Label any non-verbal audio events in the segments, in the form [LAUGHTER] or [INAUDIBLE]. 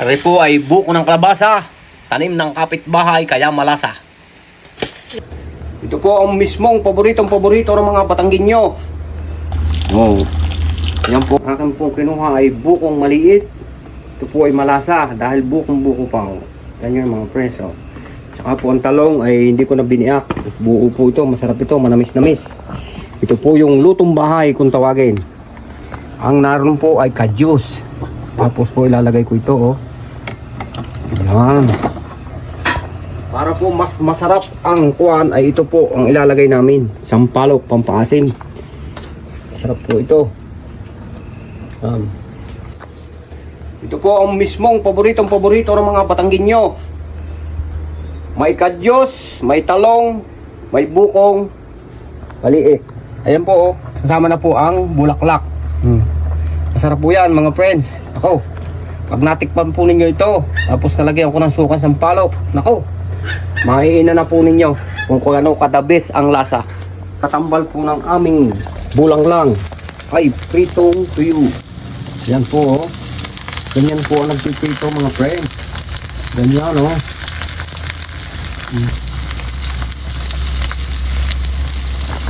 Ari po ay buko ng kalabasa, tanim ng kapitbahay kaya malasa. Ito po ang mismong paboritong paborito ng mga Batangginyo. Oh. Yan po. Akin po kinuha ay bukong maliit. Ito po ay malasa dahil bukong buko pa. Yan yung mga preso. Tsaka po ang talong ay hindi ko na biniak. Buo po ito. Masarap ito. Manamis-namis. Ito po yung lutong bahay kung tawagin. Ang naroon po ay kadyos. Tapos po ilalagay ko ito oh. Yan. Para po mas masarap ang kuan ay ito po ang ilalagay namin. Sampalok, pampaasim. Masarap po ito. Um, ito po ang mismong paboritong paborito ng mga Batangginyo. May kadyos, may talong, may bukong, maliit. Ayan po, oh. kasama na po ang bulaklak. Hmm. Masarap po yan mga friends. Ako, pag natikpan po ninyo ito, tapos nalagyan ko ng suka sa palok, nako, maiina na po ninyo kung kung ano kadabis ang lasa. Katambal po ng aming bulang lang ay pritong tuyo. Yan po, oh. Ganyan po ang nagpiprito mga friends. Ganyan, oh. Mm.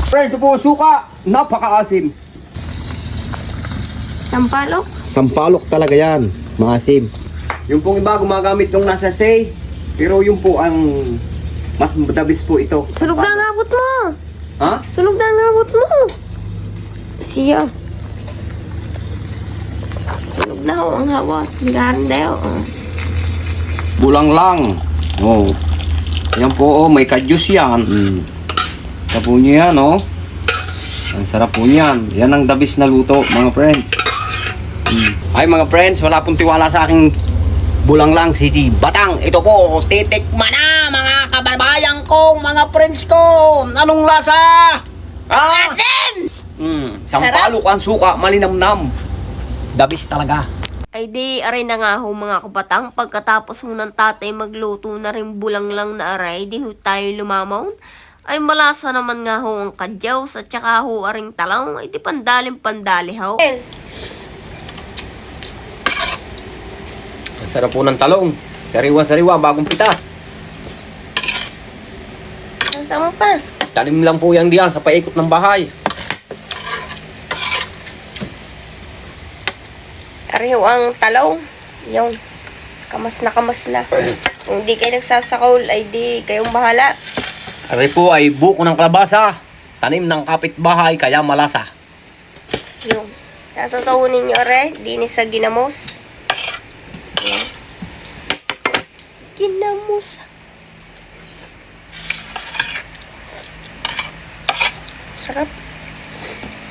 Friends, ito po suka. Napakaasim. Sampalok? Sampalok talaga yan. Maasim. Yung pong iba gumagamit ng nasa say. Pero yung po ang mas dabis po ito. Sunog na ang abot mo! Ha? Sunog na ang abot mo! Siya. Sunog na ho ang hawas. Bigahan dayo. oh. Bulang lang. Oh. Yan po, oh, may kadyos yan. Mm. Sapo nyo yan, oh. Ang sarap po niyan. Yan ang dabis na luto, mga friends. Ay, mga friends, wala pong tiwala sa aking bulang lang si Batang. Ito po, titikman na, mga kababayan ko, mga friends ko. Anong lasa? Ah? Asin! Mm. Sampalok ang suka, malinamnam. Dabis talaga. Ay di, aray na nga ho mga kabatang. Pagkatapos ho ng tatay magluto na rin bulang lang na aray, di ho tayo lumamaon. Ay malasa naman nga ho ang kadyaws at saka ho aring talong. Ay di pandalim pandali ho. Ang sarap po ng talong. Sariwa-sariwa, bagong pitas. Nasaan mo pa? Tanim lang po yan diyan sa paikot ng bahay. Ari ho ang talong. Yung kamas na kamas na. Kung di kayo nagsasakaul, ay di kayong bahala. Ari po ay buko ng kalabasa. Tanim ng kapitbahay kaya malasa. Yung sasasawunin nyo are, di ni sa ginamos. Ginamos. Sarap.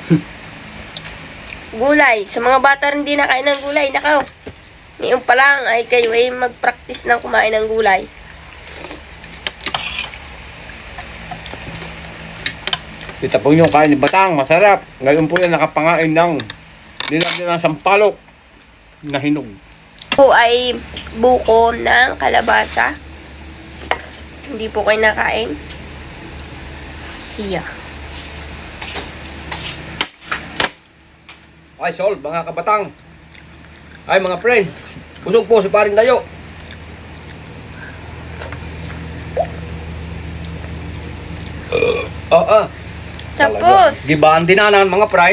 [LAUGHS] gulay. Sa mga bata rin di nakain ng gulay, nakaw. Ngayon pa lang ay kayo ay mag-practice ng kumain ng gulay. Kita po yung kain ni Batang, masarap. Ngayon po yan nakapangain ng nilagyan ng sampalok na hinog. Po ay buko ng kalabasa. Hindi po kayo nakain. Siya. Ay, Sol, mga kabatang. Ay, mga friends. Busog po si paring dayo. Oo. Tapos, Gibaan din na mga friends.